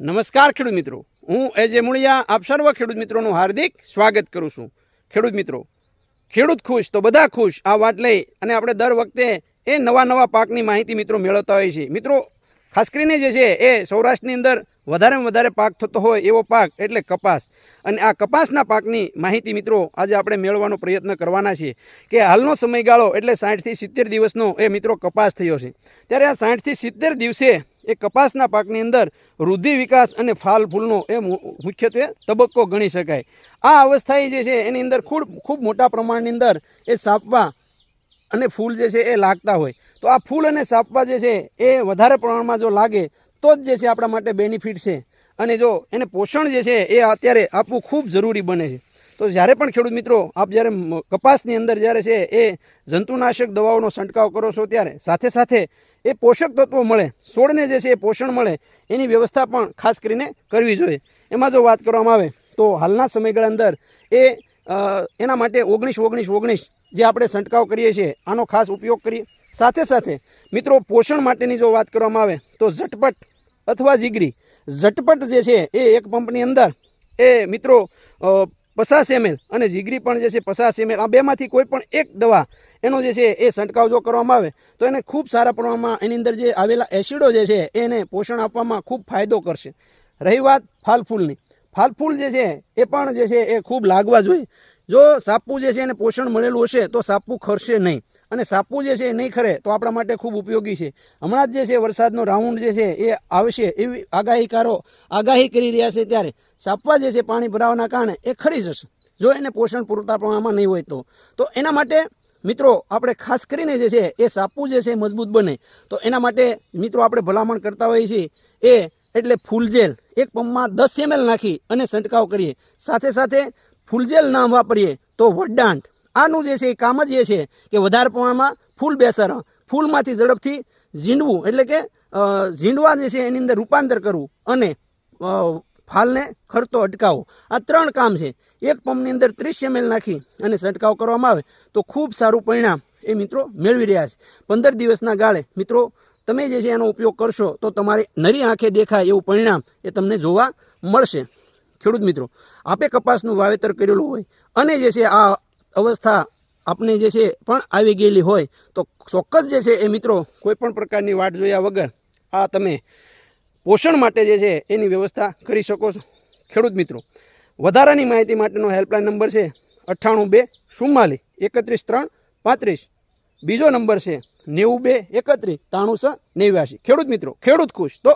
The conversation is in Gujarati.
નમસ્કાર ખેડૂત મિત્રો. હું એજે મુળિયા, આપ સર્વ ખેડૂત મિત્રોનું હાર્દિક સ્વાગત કરું છું. ખેડૂત મિત્રો, ખેડૂત ખુશ તો બધા ખુશ, આ વાત લઈ અને આપણે દર વખતે એ નવા નવા પાકની માહિતી મિત્રો મેળવતા હોઈએ છીએ. મિત્રો, ખાસ કરીને જે છે એ સૌરાષ્ટ્રની અંદર વધારેમાં વધારે પાક થતો હોય એવો પાક એટલે કપાસ. અને આ કપાસના પાકની માહિતી મિત્રો આજે આપણે મેળવવાનો પ્રયત્ન કરવાના છીએ કે હાલનો સમયગાળો એટલે સાઠથી સિત્તેર દિવસનો એ મિત્રો કપાસ થયો છે. ત્યારે આ સાઠથી સિત્તેર દિવસે એ કપાસના પાકની અંદર વૃદ્ધિ, વિકાસ અને ફાલ ફૂલનો એ મુખ્યત્વે તબક્કો ગણી શકાય. આ અવસ્થાએ જે છે એની અંદર ખૂબ ખૂબ મોટા પ્રમાણની અંદર એ સાપવા અને ફૂલ જે છે એ લાગતા હોય. તો આ ફૂલ અને સાપવા જે છે એ વધારે પ્રમાણમાં જો લાગે તો જ જે છે આપણા માટે બેનિફિટ છે. અને જો એને પોષણ જે છે એ અત્યારે આપવું ખૂબ જરૂરી બને છે. તો જ્યારે પણ ખેડૂત મિત્રો, આપ જ્યારે કપાસની અંદર જ્યારે છે એ જંતુનાશક દવાઓનો છંટકાવ કરો છો ત્યારે સાથે સાથે એ પોષક તત્વો મળે, છોડને જે છે એ પોષણ મળે, એની વ્યવસ્થા પણ ખાસ કરીને કરવી જોઈએ. એમાં જો વાત કરવામાં આવે, તો હાલના સમયગાળા અંદર એ એના માટે ઓગણીસ ઓગણીસ ઓગણીસ જે આપણે છંટકાવ કરીએ છીએ, આનો ખાસ ઉપયોગ કરીએ. સાથે સાથે, મિત્રો, પોષણ માટેની જો વાત કરવામાં આવે, તો ઝટપટ અથવા જીગરી. ઝટપટ જે છે, એ એક પંપની અંદર, એ, મિત્રો પસાસ એમએલ અને જીગરી પણ જે છે, પચાસ એમએલ, આ બેમાંથી કોઈ પણ એક દવા, એનો જે છે, એ છંટકાવ જો કરવામાં આવે, તો એને ખૂબ સારા પ્રમાણમાં એની અંદર જે આવેલા એસિડો જે છે, એને પોષણ આપવામાં ખૂબ ફાયદો કરશે. રહી વાત ફાલફૂલની. ફાલફૂલ જે છે, એ પણ જે છે, એ ખૂબ લાગવા જોઈએ. જો સાપુ જે છે, એને પોષણ મળેલું હશે, તો સાપુ ખરશે નહીં. અને સાપુ જે છે એ નહીં ખરે તો આપણા માટે ખૂબ ઉપયોગી છે. હમણાં જ જે છે વરસાદનો રાઉન્ડ જે છે એ આવશે એવી આગાહીકારો આગાહી કરી રહ્યા છે ત્યારે સાપવા જે છે પાણી ભરાવાના કારણે એ ખરી જશે જો એને પોષણ પૂરતા પ્રમાણમાં નહીં હોય તો. તો એના માટે મિત્રો આપણે ખાસ કરીને જે છે એ સાપુ જે છે મજબૂત બને. તો એના માટે મિત્રો આપણે ભલામણ કરતા હોઈએ છીએ એ એટલે ફૂલજેલ એક પંપમાં દસ એમએલ નાખી અને છંટકાવ કરીએ. સાથે સાથે ફૂલજેલ ના વાપરીએ તો વડદાંટ આનું જે છે એ કામ જ એ છે કે વધારે પ્રમાણમાં ફૂલ બેસર, ફૂલમાંથી ઝડપથી ઝીંડવું, એટલે કે ઝીંડવા જે છે એની અંદર રૂપાંતર કરવું અને ફાલને ખરતો અટકાવવો. આ ત્રણ કામ છે. એક પંપની અંદર ત્રીસ એમએલ નાખી અને છંટકાવ કરવામાં આવે તો ખૂબ સારું પરિણામ એ મિત્રો મેળવી રહ્યા છે. પંદર દિવસના ગાળે મિત્રો તમે જે છે એનો ઉપયોગ કરશો તો તમારી નરી આંખે દેખાય એવું પરિણામ એ તમને જોવા મળશે. ખેડૂત મિત્રો, આપે કપાસનું વાવેતર કરેલું હોય અને જે છે આ અવસ્થા આપને જે છે પણ આવી ગયેલી હોય તો ચોક્કસ જે છે એ મિત્રો કોઈપણ પ્રકારની વાટ જોયા વગર આ તમે પોષણ માટે જે છે એની વ્યવસ્થા કરી શકો છો. ખેડૂત મિત્રો, વધારાની માહિતી માટેનો હેલ્પલાઇન નંબર છે અઠ્ઠાણું બે ચુમ્માલીસ એકત્રીસ ત્રણ પાંત્રીસ. બીજો નંબર છે નેવું બે એકત્રીસ ત્રાણું છ નેવ્યાસી ખેડૂત મિત્રો, ખેડૂત ખુશ. તો